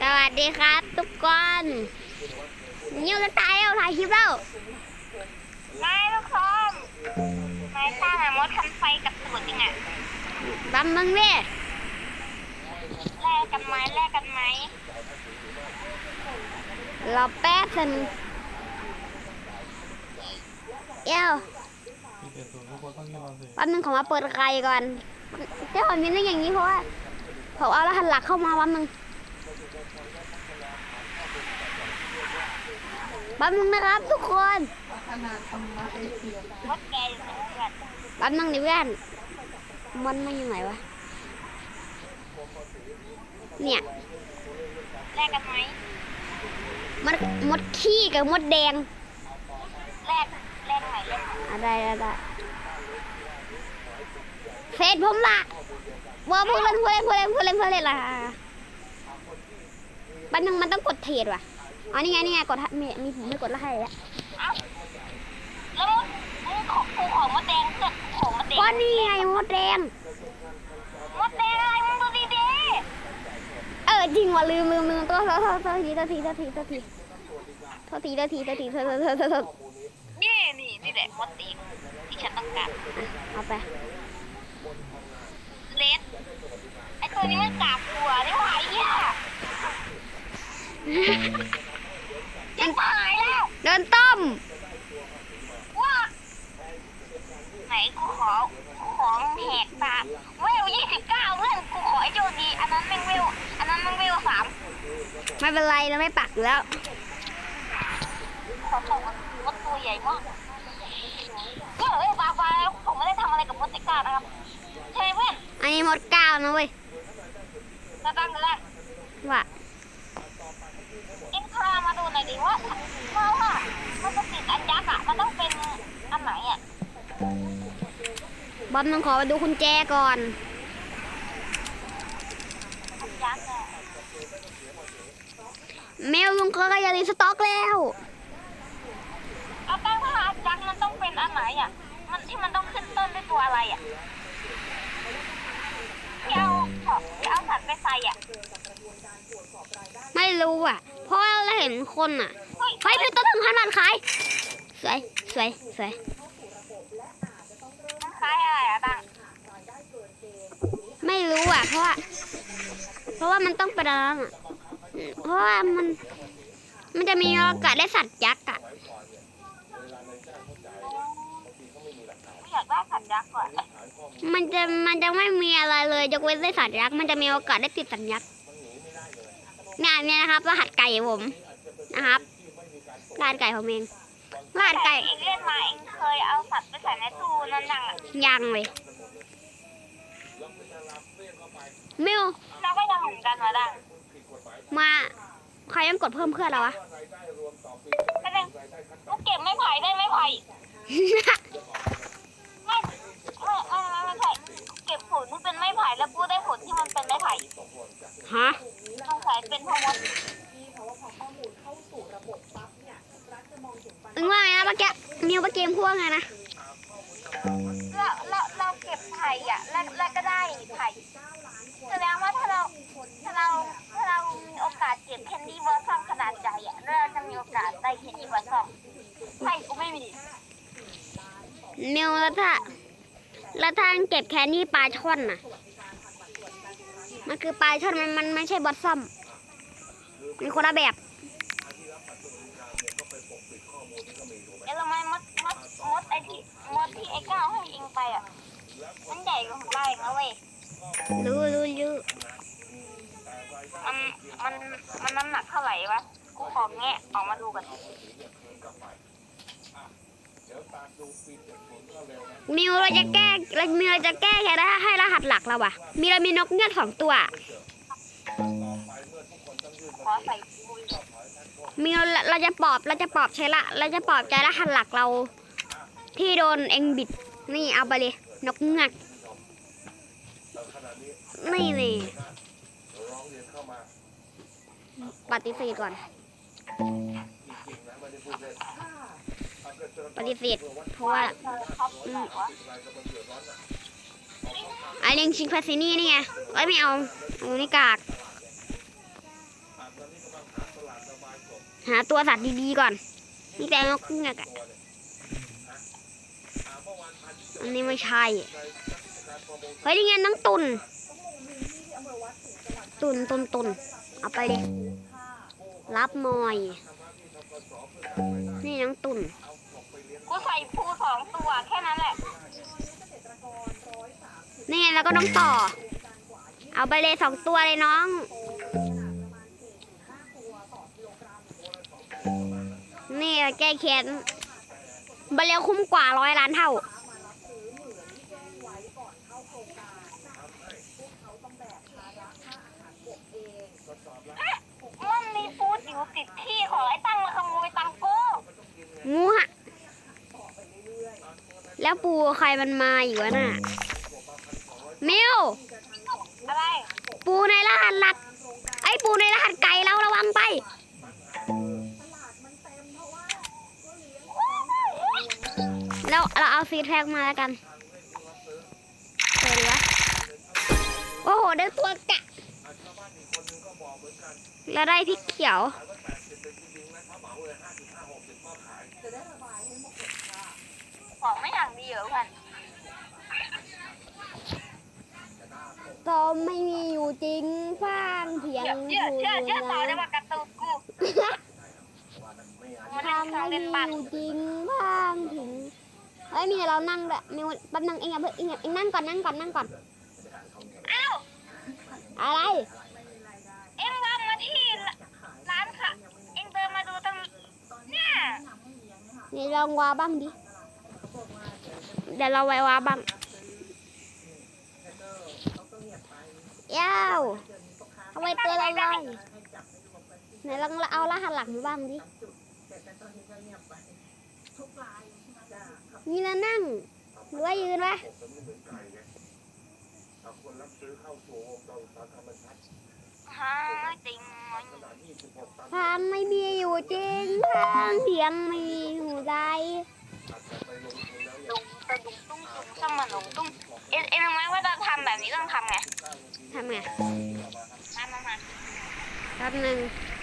สวัสดีครับทุกคนนิวจะตายแล้วถ่ายคลิปแล้วนายลูกคอมนายสร้างอะมดคันไฟกับตูดจริงอะบัมมึงเว้แลกกันไหมแลกกันไหมรอแป๊บนึงเอ้วมีแต่ส่วนทุกคนต้องเงียบเอาสิแป๊บนึงขอมาเปิดไข่ก่อนเจ้าของมินต้องอย่างนี้เพราะว่าผมเอารหัสหลักเข้ามาแป๊บนึง แป๊บนึงนะครับทุกคนมดแกอยู่ตรงนี้กันแป๊บนึงดิเพื่อนมันไม่อยู่ไหนวะ เนี่ย แลกกันไหมมดมดขี้กับมดแดง แลกแลกไหนแลกไหนอะได้ได้ได้เฟซผมละว่าพูดเล่นพูดเล่นพูดเล่นพูดเล่นพูดเล่นละบันนึงมันต้องกดเทรดว่ะ อ๋อนี่ไงนี่ไงกดฮะมีมีผมไม่กดแล้วให้แล้วเอ้าแล้วมดมึงของกูของมดแดงเกิดของมดแดงก็นี่ไงมดแดงมดแดงอะไรมึงดูดีดีเออจริงว่ะลืมลืมลืมตัวโทษโทษโทษทีโทษทีโทษทีโทษทีโทษทีโทษทีโทษทีโทษโทษโทษโทษโทษนี่นี่นี่แหละมดแดงที่ฉันต้องการเอาไปเลสไอตัวนี้มันกาบหัวนี่หว่าไอ้เหี้ยยังตายแล้ว เดินต้ม ว่าไหน กูขอกูขอแหกตาเวลยี่สิบเก้าเพื่อนกูขอไอ้โจดี อันนั้นแม่งเวลอันนั้นแม่งเวลสามไม่เป็นไรเราไม่ปักอยู่แล้ว ขอส่งมดตัวใหญ่มากเพื่อนเอ้ยปากฟ้าแล้วผมไม่ได้ทำอะไรกับมดเตก้านะครับใช่ไหมเพื่อนอันนี้มดเก้าวนะเว้ยตาตั้งกันแล้วว่าเอ็นพามาดูหน่อยดิว่าว่าว่ามันจะติดอันยักษ์อะมันต้องเป็นอันไหนอะบ อมต้องขอไปดูคุณแจก่อนอันยักษ์อะเมลลุงก็อย่ารีสต็อกแล้วเอาตั้งถ้าอันยักษ์มันต้องเป็นอันไหนอะมันที่มันต้องขึ้นต้นด้วยตัวอะไรอะที่เอาที่เอาสัตว์ไปใส่อะไม่รู้อะ เพราะว่าเราเห็นคนอะเฮ้ยเฮ้ยเป็นต้นถึงขนาดขาย สวย สวย สวยมันค ล้ายอะไรอะตั้งไม่รู้อะ เพราะว่า เพราะว่ามันต้องเป็นอะไรอะอืมเพราะว่ามัน มันจะมีโอกาสได้สัตว์ยักษ์อะอยากได้สัตว์ยักษ์ก่อนมันจะมันจะไม่มีอะไรเลยยกเว้นได้สัตว์ยักษ์มันจะมีโอกาสได้ติดสัตว์ยักษ์เนี่ยเนี่ยนะครับรหัสไก่ผมนะครับรหัสไก่ผมเอง รหัสไก่เองเล่นมาเองเคยเอาสัตว์ไปใส่ในตู้นั่นน่ะยังเลยมิวเราก็ยังเหมือนกันมาดังมาใครยังกดเพิ่มเพื่อนเราวะก็เลยกูเก็บไม่ไผ่ได้ไม่ไผ่ไม่ไม่ไม่ไม่ไม่ใช่เก็บผลที่เป็นไม้ไผ่แล้วกูได้ผลที่มันเป็นไม้ไผ่ฮะสงสัยเป็นพมด มึงว่าไงนะ มิวเมื่อกี้พูดว่าไงนะเราเราเราเก็บไผ่อะแล้วแล้วก็ได้ไผ่แสดงว่าถ้าเราถ้าเราถ้าเรามีโอกาสเก็บแคนดี้เวอร์ซัมขนาดใหญ่อะเราจะมีโอกาสได้แคนดี้เวอร์ซัมไผ่กูไม่มีมิวแล้วถ้าแล้วถ้าเก็บแค่นี้ปลาช่อนน่ะมันคือปลาช่อนมันมันไม่ใช่บอสซัมมันคนละแบบ เอ้ยทำไมมดมดมดไอที่ มดที่ไอ้ก้าวให้เองไปอะ มันใหญ่กว่าของเราเองนะเว้ย รู้รู้รู้มันมันมันน้ำหนักเท่าไหร่วะ กูขอแงะออกมาดูกันมิวเราจะแก้เรามิวเราจะแก้แค่ได้ให้รหัสหลักเราอะมีเรามีนกเงือกสองตัว ขอใส่ปุยมิวเราเราจะปลอบเราจะปลอบใช่ละ เราจะปลอบใจรหัสหลักเรา ที่โดนเองบิด นี่เอาไปเลย นกเงือกนี่เลยปฏิเสธก่อน ปฏิเสธเพราะว่าไอเล็งชิงพาซินี่นี่ไงเอ้ไม่เอาเอานี่กาก หาตัวสัตว์ดีๆก่อน นี่แต่นกเงือกอะ อันนี้ไม่ใช่เฮ้ยนี่ไงน้องตุนตุนตุนตุนเอาไปเลยรับหน่อย นี่น้องตุนกูใส่ภูสองตัวแค่นั้นแหละ นี่ไงแล้วก็น้องต่อ เอาไปเลยสองตัวเลยน้อง นี่แก้แค้นบาเลียวคุ้มกว่าร้อยล้านเท่า มันมี ฟูดอยู่ติดที่ของไอ้ตั้งมาขโมยตังโก้งูฮะแล้วปูใครมันมาอยู่วะน่ะมิวอะไรปูในรหัสหลัก ไอ้ปูในรหัสไก่เราระวังไปแล้วเราเอาซีดแท็กมาแล้วกันเจอดีวะโอ้โหได้ตัวกะ แล้วได้พริกเขียว ของไม่อย่างดีเหรอเพื่อนก็ไม่มีอยู่จริงฟังเถียงเชื่อเชื่อเชื่อเชื่อต่อได้ว่าว่าการ์ตูนกูมันทาเล่งนไม่เล่นมีปั่นอยู่จริงฟังถึงเฮ้ยมีแต่เรานั่งด้วยมีแป๊บนึงเองอย่าเพิ่งเองอย่าเองนั่งก่อนนั่งก่อนนั่งก่อน อ้าว อะไร เอ็งว่ามาที่ร้านค่ะ เอ็งเดินมาดูตรงเนี่ยนี่ลองวาบ้างดิ เดี๋ยวเราไว้วาบ้างยาวทำไมตัวเราเลยไหนลองเอารหัสหลังมาบ้างดิ นี่เรานั่ง หรือว่ายืนวะฮะจริงไหมทางไม่มีอยู่จริงทางเถียงไม่มีอยู่ใจดุงตะดุงตุ้งตุ้งสมันดุงตุ้งเอ็งเอ็งรู้ไหมว่าเราทำแบบนี้ต้องทำไงทำไงมามามาแป๊บหนึงเ